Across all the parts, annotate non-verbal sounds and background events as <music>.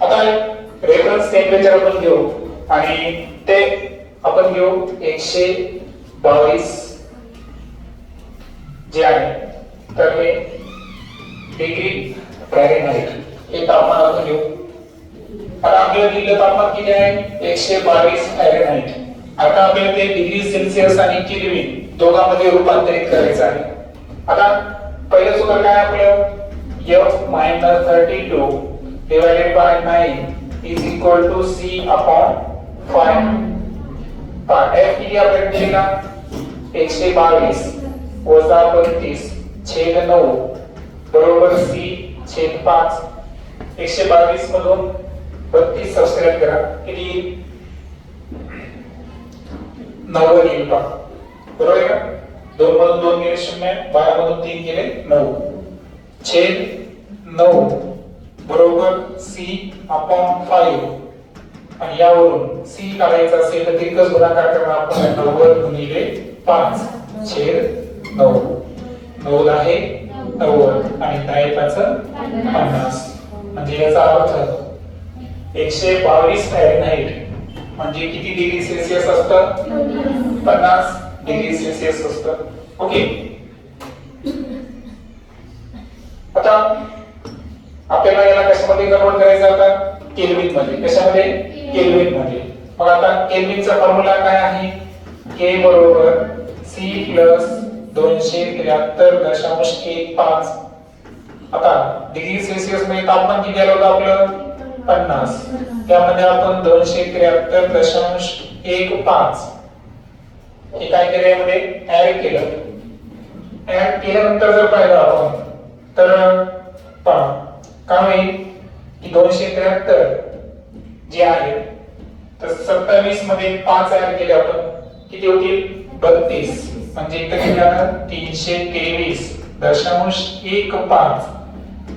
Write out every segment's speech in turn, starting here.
आता reference temperature आपण घेऊ. आणि ते आपण घेऊ एकशे बावीस जे आहे. तर हे डिग्री फॅरेनहाइट हे तापमान आपण घेऊ. आता आपल्याला दिलेलं तापमान किती आहे? एकशे बावीस फॅरेनहाइट आता आपल्याला ते डिग्री सेल्सिअस आणि केल्विन दोघांमध्ये रूपांतरित करायचं आहे. आता पहिलं सूत्र काय आपलं? F minus thirty two divided by nine is equal to C upon five f किती आपल्याला दिलेला एकशे बावीस वजा बत्तीस छेद नऊ बरोबर सी छेद पाच. एकशे बावीस मधून बत्तीस सबस्क्राईब करा. किती? नव्वद येईल पहा बरोबर आहे का? दोन मधून दोन गेले शून्य बारा मधून तीन गेले नऊ. छेद नऊ. बरोबर सी अपॉन फाईव्ह आणि यावरून सी काढायचा असेल तर तिरकस गुणाकार करणार आपण. नव्वद गुणिले पाच छेद नऊ. नऊ आहे नव्वद. आणि दहा पाच पन्नास. म्हणजे याचा अर्थ एकशे बावीस फॅरेनहाइट म्हणजे किती डिग्री सेल्सिअस असतं? पन्नास डिग्री सेल्सिअस असतं. ओके आता आपल्याला याला कशामध्ये कन्वर्ट करायचं आता? केल्विनमध्ये कशामध्ये? केल्विनमध्ये मग आता केल्विनचा फॉर्म्युला काय आहे? के बरोबर सी प्लस दोनशे त्र्याहत्तर दशांश एक पाच. आता डिग्री सेल्सिअसमध्ये तापमान किती आलं होतं आपलं? पन्नास. त्यामध्ये आपण दोनशे त्र्याहत्तर दशांश एक पाच. हे काय केलं यामध्ये? ऍड केलं. ऍड केल्यानंतर जर पाहिलं आपण तर पहा. दोनशे त्र्याहत्तर जे आहे तर सत्तावीसमध्ये पाच ऍड केले आपण. किती होतील? बत्तीस. म्हणजे इथं किती आलं तीनशे तेवीस. दशांश एक पाच.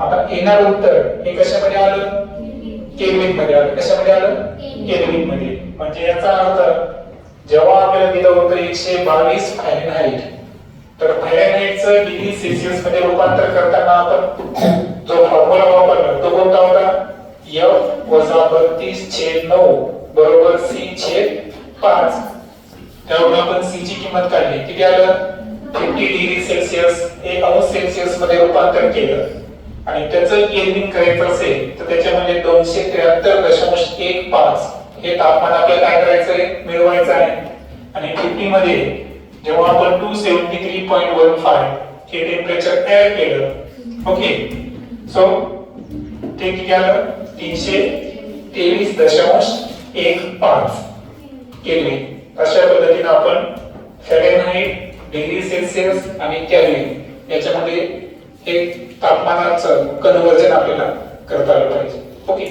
आता येणार उत्तर हे कशामध्ये आलं? केल्विनमध्ये आलं. कशामध्ये आलं? केल्विनमध्ये म्हणजे याचा अर्थ जेव्हा आपल्याला दिलं होतं एकशे बावीस फॅरेनहाईट तर फॅरेनहाईटचं डिग्री सेल्सिअसमध्ये रूपांतर करताना आपण <coughs> जो वजा बत्तीस छेद नऊ बरोबर सी छेद पाच. त्यावरून आपण सी ची किंमत काढली. किती आलं? फिफ्टी डिग्री सेल्सिअस एक अंश सेल्सिअसमध्ये रूपांतर केलं. आणि त्याचं केल्विन करायचं असेल तर त्याच्यामध्ये दोनशे त्र्याहत्तर दशांश एक पाच. हे तापमान आपल्याला काय करायचंय मिळवायचं आहे. आणि फिफ्टी मध्ये जेव्हा आपण two seventy three point one five हे टेम्परेचर ऍड केलं. ओके सो ते किती आलं? तीनशे तेवीस दशांश एक पाच. केल्विन अशा पद्धतीने आपण फॅरेनहाइट डिग्री सेल्सिअस आणि कॅल्विन याच्यामध्ये एक तापमानाचं कन्वर्जन आपल्याला करता आलं पाहिजे. ओके